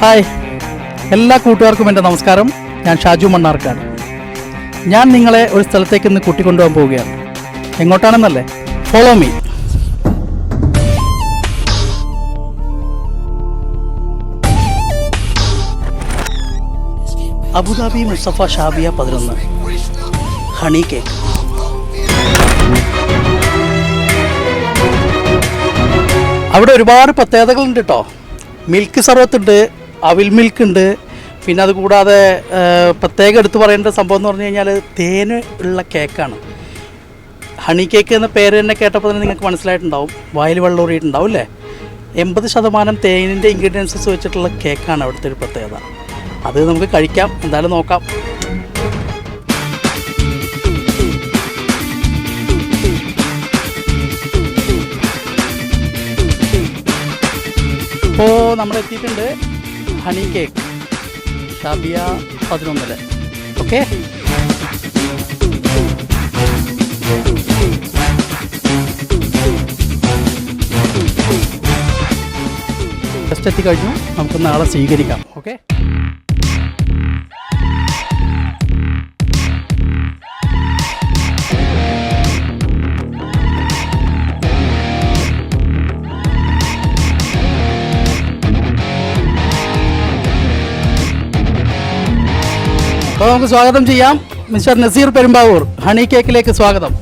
Hi. എല്ലാ കൂട്ടുകാർക്കും എന്റെ നമസ്കാരം. ഞാൻ ഷാജു മണ്ണാർക്കാട്. ഞാൻ നിങ്ങളെ ഒരു സ്ഥലത്തേക്ക് ഇന്ന് കൂട്ടിക്കൊണ്ടുപോകാൻ പോവുകയാണ്. എങ്ങോട്ടാണെന്നല്ലേ? Follow me Abu Dhabi Mussafah Shabiya പതിനൊന്ന്. Honey cake. അവിടെ ഒരുപാട് പ്രത്യേകതകളുണ്ട് കേട്ടോ. മിൽക്ക് സർവത്ത് ഉണ്ട് അവിൽ മിൽക്ക് ഉണ്ട്. പിന്നെ അത് കൂടാതെ ആ, പ്രത്യേകം എടുത്തു പറയേണ്ട സംഭവം എന്ന് പറഞ്ഞു കഴിഞ്ഞാൽ തേന് ഉള്ള കേക്കാണ്. ഹണി കേക്ക് എന്ന പേര് തന്നെ കേട്ടപ്പോൾ തന്നെ നിങ്ങൾക്ക് മനസ്സിലായിട്ടുണ്ടാവും. വായിൽ വെള്ളം ഊറിയിട്ടുണ്ടാവും അല്ലേ? എൺപത് ശതമാനം തേനിന്റെ ഇൻഗ്രീഡിയൻസസ് വെച്ചിട്ടുള്ള കേക്കാണ് അവിടുത്തെ ഒരു പ്രത്യേകത. അത് നമുക്ക് കഴിക്കാം. എന്തായാലും നോക്കാം. ഇപ്പോൾ നമ്മൾ എത്തിയിട്ടുണ്ട് ഹണി കേക്ക് ഷാബിയ പതിനൊന്നിൽ ഓക്കെ ജസ്റ്റ് എത്തിക്കഴിഞ്ഞു നമുക്ക് നാളെ സ്വീകരിക്കാം. ഓക്കെ അപ്പോൾ നമുക്ക് സ്വാഗതം ചെയ്യാം. മിസ്റ്റർ നസീർ പെരുമ്പാവൂർ ഹണി കേക്കിലേക്ക് സ്വാഗതം.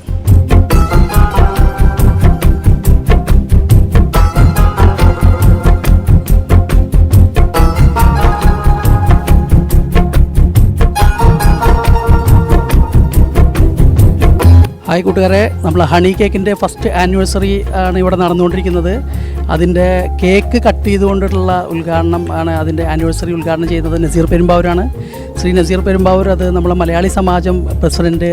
ഹായ് കൂട്ടുകാരെ നമ്മൾ ഹണി കേക്കിന്റെ ഫസ്റ്റ് ആനിവേഴ്സറി ആണ് ഇവിടെ നടന്നുകൊണ്ടിരിക്കുന്നത്. അതിന്റെ കേക്ക് കട്ട് ചെയ്തുകൊണ്ടിട്ടുള്ള ഉദ്ഘാടനം ആണ് അതിന്റെ ആനിവേഴ്സറി ഉദ്ഘാടനം ചെയ്യുന്നത് നസീർ പെരുമ്പാവൂരാണ്. ശ്രീ നസീർ പെരുമ്പാവൂർ അത് നമ്മളെ മലയാളി സമാജം പ്രസിഡന്റ്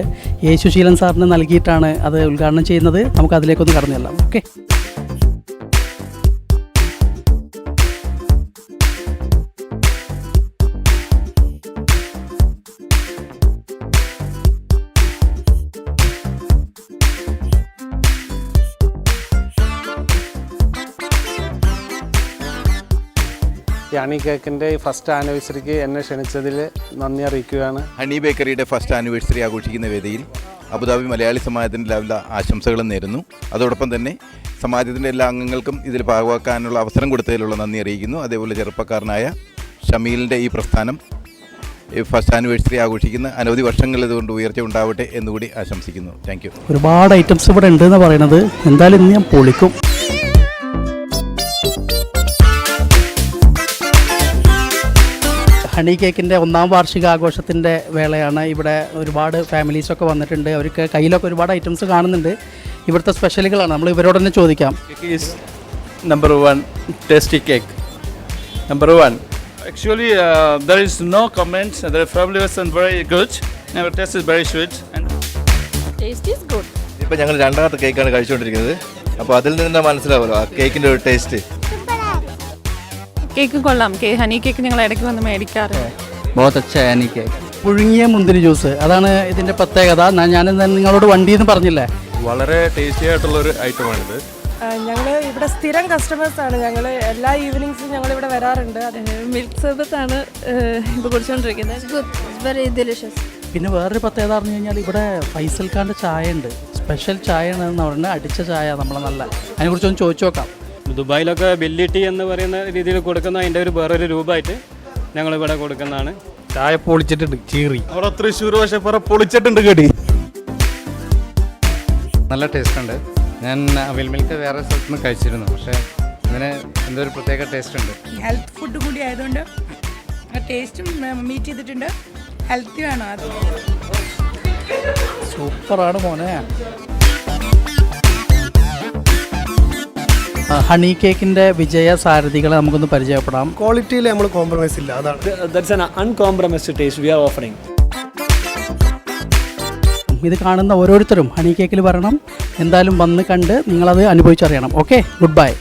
യേശുശീലൻ സാറിന് നൽകിയിട്ടാണ് അത് ഉദ്ഘാടനം ചെയ്യുന്നത്. നമുക്ക് അതിലേക്കൊന്ന് കടന്നു ചെല്ലാം. ഓക്കെ. യാണി കേക്കിന്റെ ഫസ്റ്റ് ആനിവേഴ്സറിക്ക് എന്നെ ക്ഷണിച്ചതിൽ നന്ദി അറിയിക്കുകയാണ്. ഹണി ബേക്കറിയുടെ ഫസ്റ്റ് ആനിവേഴ്സറി ആഘോഷിക്കുന്ന വേദിയിൽ അബുദാബി മലയാളി സമാജത്തിന്റെ എല്ലാവിധ ആശംസകളും നേരുന്നു. അതോടൊപ്പം തന്നെ സമാജത്തിന്റെ എല്ലാ അംഗങ്ങൾക്കും ഇതിൽ ഭാഗമാക്കാനുള്ള അവസരം കൊടുത്തതിലുള്ള നന്ദി അറിയിക്കുന്നു. അതേപോലെ ചെറുപ്പക്കാരനായ ഷമീലിന്റെ ഈ പ്രസ്ഥാനം ഈ ഫസ്റ്റ് ആനിവേഴ്സറി ആഘോഷിക്കുന്ന അനവധി വർഷങ്ങൾ ഇതുകൊണ്ട് ഉയർച്ച ഉണ്ടാവട്ടെ എന്നുകൂടി ആശംസിക്കുന്നു. താങ്ക് ഒരുപാട് ഐറ്റംസ് ഇവിടെ ഉണ്ട് എന്ന് പറയുന്നത് എന്തായാലും ഇന്ന് ഞാൻ പൊളിക്കും. ഹണി കേക്കിന്റെ ഒന്നാം വാർഷിക ആഘോഷത്തിന്റെ വേളയാണ്. ഇവിടെ ഒരുപാട് ഫാമിലീസൊക്കെ വന്നിട്ടുണ്ട്. അവർക്ക് കയ്യിലൊക്കെ ഒരുപാട് ഐറ്റംസ് കാണുന്നുണ്ട്. ഇവിടുത്തെ സ്പെഷ്യലുകളാണ്. നമ്മൾ ഇവരോട് തന്നെ ചോദിക്കാം. Number one tasty cake number one actually there is no comments is no comments. The flavors are very good. And the taste is very sweet and Taste is ഇപ്പം ഞങ്ങൾ രണ്ടാമത്തെ കേക്കാണ് കഴിച്ചുകൊണ്ടിരിക്കുന്നത്. അപ്പോൾ അതിൽ നിന്ന് തന്നെ മനസ്സിലാവുമല്ലോ ആ കേക്കിന്റെ ഒരു ടേസ്റ്റ് കേക്ക് കൊള്ളാം. കേ ഹണി കേക്ക് ഞങ്ങൾ ഇടയ്ക്ക് വന്ന് മേടിക്കാറുണ്ട് ഹണി കേക്ക്. പുഴുങ്ങിയ മുന്തിരി ജ്യൂസ്. അതാണ് ഇതിന്റെ പ്രത്യേകത. ഞാൻ നിങ്ങളോട് വണ്ടി എന്ന് പറഞ്ഞില്ലേ? വളരെ ടേസ്റ്റി ആയിട്ടുള്ള ഒരു ഐറ്റമാണിത്. ഞങ്ങൾ ഇവിടെ സ്ഥിരം കസ്റ്റമേഴ്സ് ആണ്. ഞങ്ങൾ എല്ലാ ഈവനിങ്സും ഞങ്ങൾ ഇവിടെ വരാറുണ്ട്. മിൽക്ക് സർബത്താണ് വെരി കുടിച്ചുകൊണ്ടിരിക്കുന്നത് പിന്നെ വേറൊരു പ്രത്യേകത പറഞ്ഞു കഴിഞ്ഞാൽ ഇവിടെ ഫൈസൽഖാന്റെ ചായ ഉണ്ട് സ്പെഷ്യൽ ചായ എന്ന് പറഞ്ഞാൽ അടിച്ച ചായ നമ്മളെ നല്ല. അതിനെക്കുറിച്ചൊന്ന് ചോദിച്ചു നോക്കാം. ദുബായിലൊക്കെ ബെല്ലി ടീ എന്ന് പറയുന്ന രീതിയിൽ കൊടുക്കുന്ന അതിന്റെ ഒരു വേറൊരു രൂപമായിട്ട് ഞങ്ങളിവിടെ കൊടുക്കുന്നതാണ്. ചായ പൊളിച്ചിട്ടുണ്ട് ചീറി. അവിടെ തൃശ്ശൂർ പക്ഷെ പറ പൊളിച്ചിട്ടുണ്ട് കടി. നല്ല ടേസ്റ്റ് ഉണ്ട്. ഞാൻ അവിൽ മിൽക്ക് വേറെ സ്ഥലത്ത് നിന്ന് കഴിച്ചിരുന്നു. പക്ഷേ ഇതിന് എന്തോ ഒരു പ്രത്യേക ടേസ്റ്റ് ഉണ്ട്. ഹെൽത്ത് ഫുഡ് കൂടി ആയതുകൊണ്ട് ടേസ്റ്റും മീറ്റ് ചെയ്തിട്ടുണ്ട്. ഹെൽത്തി വേണം അത്. സൂപ്പറാണ് മോനെ. ഹണി കേക്കിന്റെ വിജയ സാരഥികളെ നമുക്കൊന്ന് പരിചയപ്പെടാം. ക്വാളിറ്റിയിൽ നമ്മൾ കോംപ്രമൈസ് ഇല്ല അതാണ്. That's an uncompromised taste we are offering ഇത് കാണുന്ന ഓരോരുത്തരും ഹണി കേക്കിൽ വരണം. എന്തായാലും വന്ന് കണ്ട് നിങ്ങളത് അനുഭവിച്ചറിയണം. Okay good bye